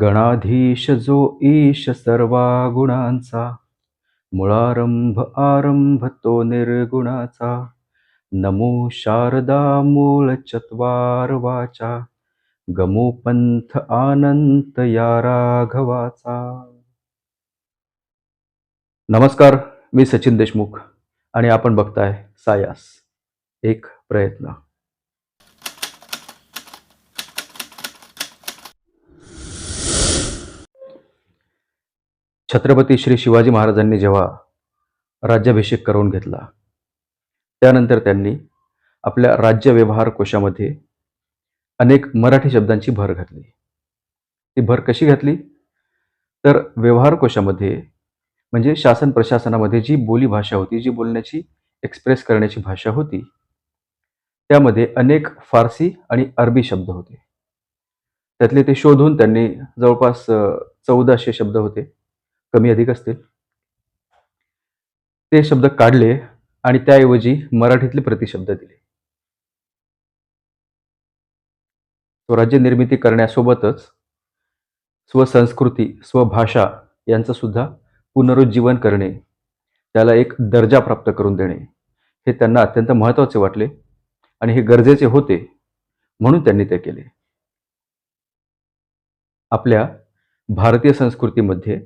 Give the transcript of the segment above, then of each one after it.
गणाधीश जो ईश सर्वा गुणांचा मुळारंभ आरंभ तो निर्गुणाचा. नमो शारदा मूळ चत्वार वाचा गमोपंथ आनंत या राघवाचा. नमस्कार मी सचिन देशमुख आणि आपण बघताय सायास. एक प्रयत्न. छत्रपती श्री शिवाजी महाराजांनी जेव्हा राज्याभिषेक करून घेतला त्यानंतर त्यांनी आपल्या राज्य व्यवहार कोशामध्ये अनेक मराठी शब्दांची भर घातली. ती भर कशी घातली? तर व्यवहार कोशामध्ये म्हणजे शासन प्रशासनामध्ये जी बोली भाषा होती जी बोलण्याची एक्सप्रेस करण्याची भाषा होती त्यामध्ये अनेक फारसी आणि अरबी शब्द होते. त्यातले ते शोधून त्यांनी जवळपास चौदाशे शब्द होते. कमी अधिक असतील. ते शब्द काढले आणि त्याऐवजी मराठीतले प्रतिशब्द दिले. स्वराज्य निर्मिती करण्यासोबतच स्वसंस्कृती स्वभाषा यांचं सुद्धा पुनरुज्जीवन करणे त्याला एक दर्जा प्राप्त करून देणे हे त्यांना अत्यंत महत्त्वाचे वाटले आणि हे गरजेचे होते म्हणून त्यांनी ते केले. आपल्या भारतीय संस्कृतीमध्ये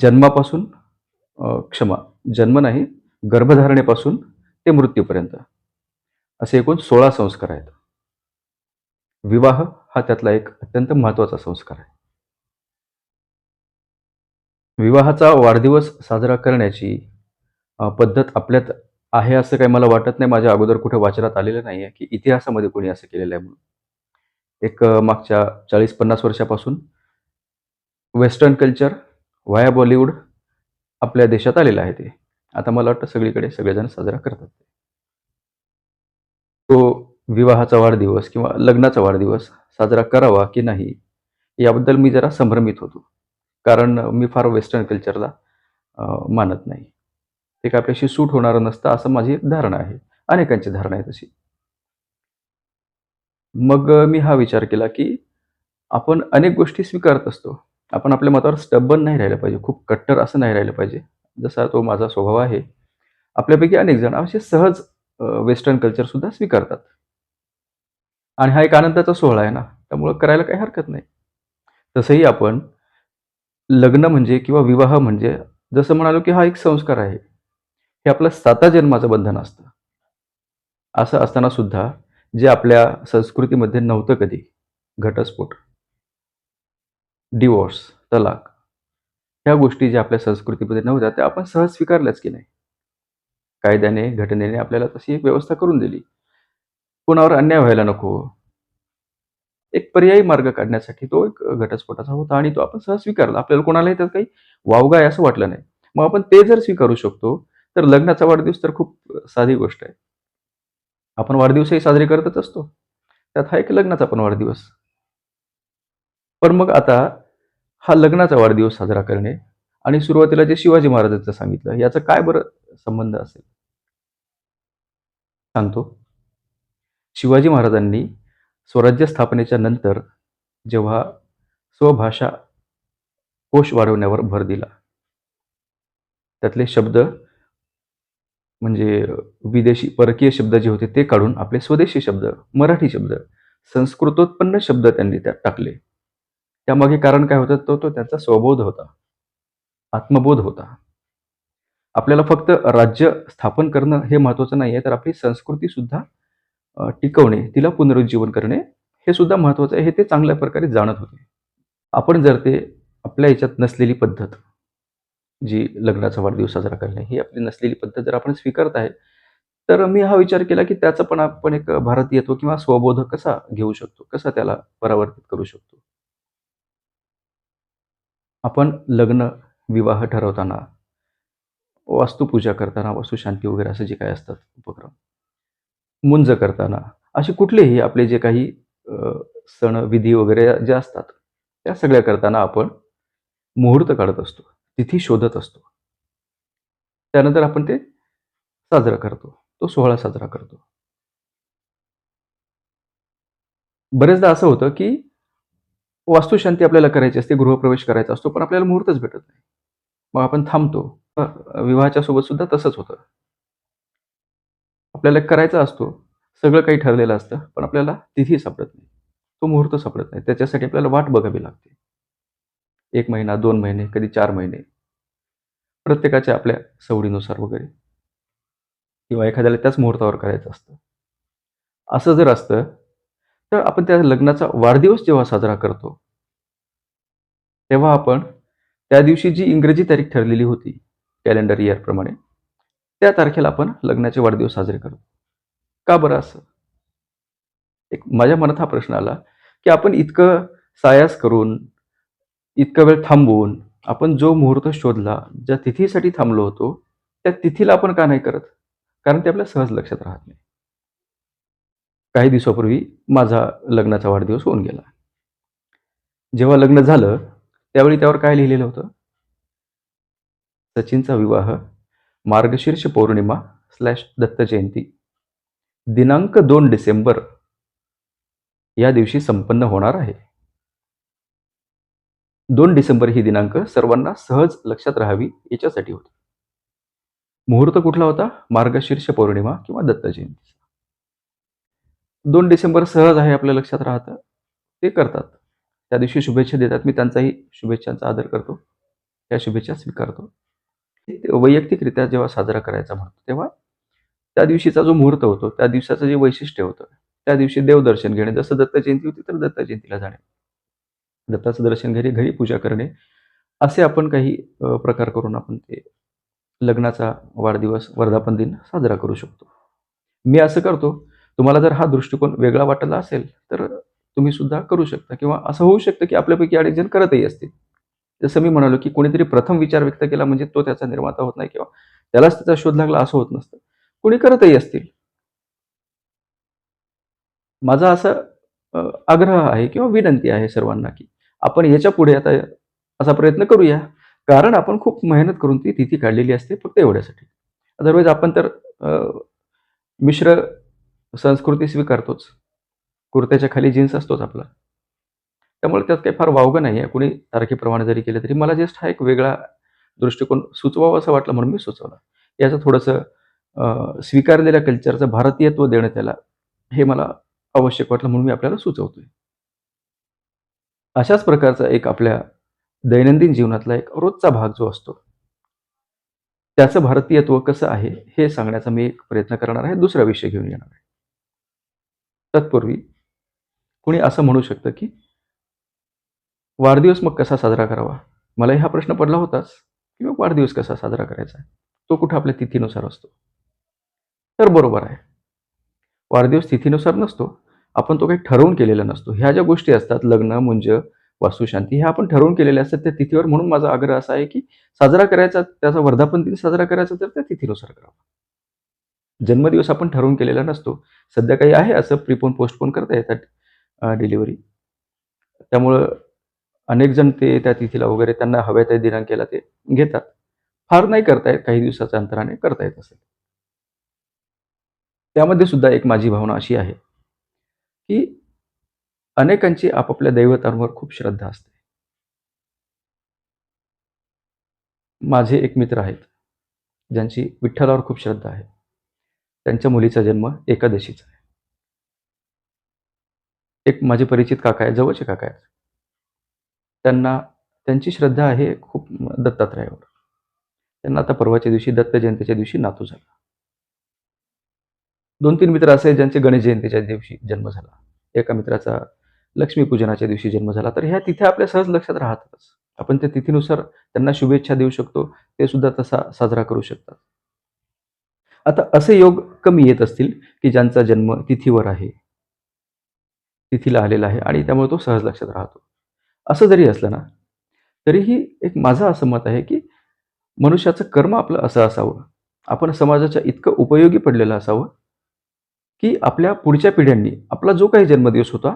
जन्मापासून क्षमा जन्म नाही गर्भधारणेपासून ते मृत्यूपर्यंत. असे एकूण सोळा संस्कार आहेत. विवाह हा त्यातला एक अत्यंत महत्त्वाचा संस्कार आहे. विवाहाचा वाढदिवस साजरा करण्याची पद्धत आपल्यात आहे असं काही मला वाटत नाही. माझ्या अगोदर कुठे वाचनात आलेलं नाही आहे की इतिहासामध्ये कोणी असं केलेलं आहे म्हणून. एक मागच्या चाळीस पन्नास वर्षापासून वेस्टर्न कल्चर व्हाया बॉलिवूड आपल्या देशात आलेलं आहे ते? आता मला वाटतं सगळीकडे सगळेजण साजरा करतात तो. विवाहाचा वाढदिवस किंवा लग्नाचा वाढदिवस साजरा करावा की नाही याबद्दल मी जरा संभ्रमित होतो. कारण मी फार वेस्टर्न कल्चरला मानत नाही. ते काय आपल्याशी सूट होणारं नसतं असं माझी एक धारणा आहे. अनेकांची धारणा आहे तशी. मग मी हा विचार केला की आपण अनेक गोष्टी स्वीकारत असतो. आपण आपल्या मतावर स्टब्बन नाही राहिलं पाहिजे. खूप कट्टर असं नाही राहिलं पाहिजे. जसा तो माझा स्वभाव आहे. आपल्यापैकी अनेक जण असे सहज वेस्टर्न कल्चर सुद्धा स्वीकारतात. आणि हा एक आनंदाचा सोहळा आहे ना. त्यामुळं करायला काही हरकत नाही. तसंही आपण लग्न म्हणजे किंवा विवाह म्हणजे जसं म्हणालो की हा एक संस्कार आहे. हे आपलं साता जन्माचं बंधन असतं. असं असताना सुद्धा जे आपल्या संस्कृतीमध्ये नव्हतं कधी. घटस्फोट. डिवोर्स तलाक ह्या गोष्टी ज्या आपल्या संस्कृतीमध्ये नव्हत्या त्या आपण सहज स्वीकारल्याच की नाही. कायद्याने घटनेने आपल्याला तशी एक व्यवस्था करून दिली. कोणावर अन्याय व्हायला नको. एक पर्यायी मार्ग काढण्यासाठी तो एक घटस्फोटाचा होता आणि तो आपण सहज स्वीकारला. आपल्याला कोणालाही त्यात काही वावगा आहे असं वाटलं नाही. मग आपण ते जर स्वीकारू शकतो तर लग्नाचा वाढदिवस तर खूप साधी गोष्ट आहे. आपण वाढदिवसही साजरे करतच असतो. त्यात हा एक लग्नाचा पण वाढदिवस. पण मग आता हा लग्नाचा वाढदिवस साजरा करणे आणि सुरुवातीला जे शिवाजी महाराजांचं सांगितलं याचा काय बरं संबंध असेल? सांगतो. शिवाजी महाराजांनी स्वराज्य स्थापनेच्या नंतर जेव्हा स्वभाषा कोश वाढवण्यावर भर दिला त्यातले शब्द म्हणजे विदेशी परकीय शब्द जे होते ते काढून आपले स्वदेशी शब्द मराठी शब्द संस्कृतोत्पन्न शब्द त्यांनी त्यात टाकले. त्यामागे कारण काय होतं? तो तो त्यांचा स्वबोध होता. आत्मबोध होता. आपल्याला फक्त राज्य स्थापन करणं हे महत्त्वाचं नाही आहे तर आपली संस्कृती सुद्धा टिकवणे तिला पुनरुज्जीवन करणे हे सुद्धा महत्त्वाचं आहे. हे ते चांगल्या प्रकारे जाणत होते. आपण जर ते आपल्या याच्यात नसलेली पद्धत जी लग्नाचा वाढदिवस साजरा करणे ही आपली नसलेली पद्धत जर आपण स्वीकारत आहे तर मी हा विचार केला की त्याचा पण आपण एक भारतीयत्व किंवा स्वबोध कसा घेऊ शकतो? कसा त्याला परावर्तित करू शकतो? आपण लग्न विवाह ठरवताना वास्तुपूजा करताना वास्तुशांती वगैरे असं जे काही असतात उपक्रम मुंज करताना असे कुठलेही आपले जे काही सण विधी वगैरे जे असतात त्या सगळ्या करताना आपण मुहूर्त काढत असतो तिथी शोधत असतो. त्यानंतर आपण ते साजरा करतो तो सोहळा साजरा करतो. बरेचदा असं होतं की वास्तुशांती आपल्याला करायची असते गृहप्रवेश करायचा असतो पण आपल्याला मुहूर्तच भेटत नाही. मग आपण थांबतो. विवाहाच्या सोबत सुद्धा तसंच होतं. आपल्याला करायचा असतो. सगळं काही ठरलेलं असतं पण आपल्याला तिथी सापडत नाही. तो मुहूर्त सापडत नाही. त्याच्यासाठी आपल्याला वाट बघावी लागते. एक महिना दोन महिने कधी चार महिने. प्रत्येकाच्या आपल्या सवडीनुसार वगैरे. किंवा एखाद्याला त्याच मुहूर्तावर करायचं असतं. असं जर असतं तर आपण त्या लग्नाचा वाढदिवस जेव्हा साजरा करतो तेव्हा आपण त्या दिवशी जी इंग्रजी तारीख ठरलेली होती कॅलेंडर इयरप्रमाणे त्या तारखेला आपण लग्नाचे वाढदिवस साजरे करतो. का बरं असं? एक माझ्या मनात हा प्रश्न आला की आपण इतकं सायास करून इतका वेळ थांबवून आपण जो मुहूर्त शोधला ज्या तिथीसाठी थांबलो होतो त्या तिथीला आपण का नाही करत? कारण ते आपल्या सहज लक्षात राहत नाही. काही दिवसापूर्वी माझा लग्नाचा वाढदिवस होऊन गेला. जेव्हा लग्न झालं त्यावेळी त्यावर काय लिहिलेलं होतं? सचिनचा विवाह मार्गशीर्ष पौर्णिमा स्लॅश दत्त जयंती दिनांक दोन डिसेंबर या दिवशी संपन्न होणार आहे. दोन डिसेंबर ही दिनांक सर्वांना सहज लक्षात राहावी याच्यासाठी होती. मुहूर्त कुठला होता? मार्गशीर्ष पौर्णिमा किंवा दत्त जयंती. दोन डिसेंबर सहज आहे आपल्या लक्षात राहतं. ते करतात. त्या दिवशी शुभेच्छा देतात. मी त्यांचाही शुभेच्छांचा आदर करतो. त्या शुभेच्छा स्वीकारतो. वैयक्तिकरित्या जेव्हा साजरा करायचा म्हणतो तेव्हा त्या दिवशीचा जो मुहूर्त होतो त्या दिवसाचं जे वैशिष्ट्य होतं त्या दिवशी देवदर्शन घेणे. जसं दत्त जयंती होती तर दत्त जयंतीला जाणे. दत्ताचं दर्शन घरी घरी पूजा करणे. असे आपण काही प्रकार करून आपण ते लग्नाचा वाढदिवस वर्धापन दिन साजरा करू शकतो. मी असं करतो. तुम्हाला जर हा दृष्टिकोन वेगळा वाटला असेल तर तुम्ही सुद्धा करू शकता. किंवा असं होऊ शकतं की आपल्यापैकी अनेक जण करतही असतील. जसं मी म्हणालो की कोणीतरी प्रथम विचार व्यक्त केला म्हणजे तो त्याचा निर्माता होत नाही किंवा त्यालाच त्याचा शोध लागला असं होत नसतं. कोणी करतही असतील. माझा असा आग्रह आहे किंवा विनंती आहे सर्वांना की आपण याच्यापुढे आता असा प्रयत्न करूया. कारण आपण खूप मेहनत करून ती तिथी काढलेली असते फक्त एवढ्यासाठी. अदरवाईज आपण तर मिश्र संस्कृती स्वीकारतोच. कुर्त्याच्या खाली जीन्स असतोच आपला. त्यामुळे त्यात काही फार वावगं नाही आहे कुणी तारखेप्रमाणे जरी केलं तरी मला जस्ट हा एक वेगळा दृष्टिकोन सुचवावा असं वाटलं म्हणून मी सुचवला. याचं थोडंसं स्वीकारलेल्या कल्चरचं भारतीयत्व देणं त्याला हे मला आवश्यक वाटलं म्हणून मी आपल्याला सुचवतोय. अशाच प्रकारचा एक आपल्या दैनंदिन जीवनातला एक रोजचा भाग जो असतो त्याचं भारतीयत्व कसं आहे हे सांगण्याचा मी एक प्रयत्न करणार आहे. दुसरा विषय घेऊन येणार आहे. तत्पूर्वी कुणी असं म्हणू शकतं की वाढदिवस मग कसा साजरा करावा? मलाही हा प्रश्न पडला होताच की मग वाढदिवस कसा साजरा करायचा? तो कुठं आपल्या तिथीनुसार असतो? तर बरोबर आहे. वाढदिवस तिथीनुसार नसतो. आपण तो काही ठरवून केलेला नसतो. ह्या ज्या गोष्टी असतात लग्न मुंज वास्तुशांती ह्या आपण ठरवून केलेल्या असतात त्या तिथीवर म्हणून माझा आग्रह असा आहे की साजरा करायचा त्याचा वर्धापन दिन साजरा करायचा तर त्या तिथीनुसार करावा. जन्मदिवस आपण ठरवून केलेला नसतो. सध्या काही आहे असं प्रिपोन पोस्टपोन करता येतात डिलिव्हरी त्यामुळं अनेक जण ते त्या तिथीला वगैरे त्यांना हव्या त्या दिनांकेला ते घेतात. फार नाही करतायत काही दिवसाच्या अंतराने करता येत असेल. त्यामध्ये सुद्धा एक माझी भावना अशी आहे की अनेकांची आपापल्या दैवतांवर खूप श्रद्धा असते. माझे एक मित्र आहेत ज्यांची विठ्ठलावर खूप श्रद्धा आहे. त्यांच्या मुलीचा जन्म एकादशीचा आहे. एक माझे परिचित काका आहे जवळचे काका आहेत. त्यांना त्यांची श्रद्धा आहे खूप दत्तात्रयावर. त्यांना आता परवाच्या दिवशी दत्त जयंतीच्या दिवशी नातू झाला. दोन तीन मित्र असे ज्यांचे गणेश जयंतीच्या दिवशी जन्म झाला. एका मित्राचा लक्ष्मीपूजनाच्या दिवशी जन्म झाला. तर ह्या तिथे आपल्या सहज लक्षात राहतातच. आपण त्या तिथीनुसार त्यांना शुभेच्छा देऊ शकतो. ते सुद्धा तसा साजरा करू शकतात. आता असे योग कमी येत असतील की ज्यांचा जन्म तिथीवर आहे. तिथीला आलेला आहे आणि त्यामुळे तो सहज लक्षात राहतो. असं जरी असलं ना तरीही एक माझं असं मत आहे की मनुष्याचं कर्म आपलं असं असावं. आपण समाजाच्या इतकं उपयोगी पडलेलं असावं की आपल्या पुढच्या पिढ्यांनी आपला जो काही जन्मदिवस होता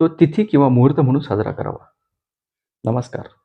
तो तिथी किंवा मुहूर्त म्हणून साजरा करावा. नमस्कार.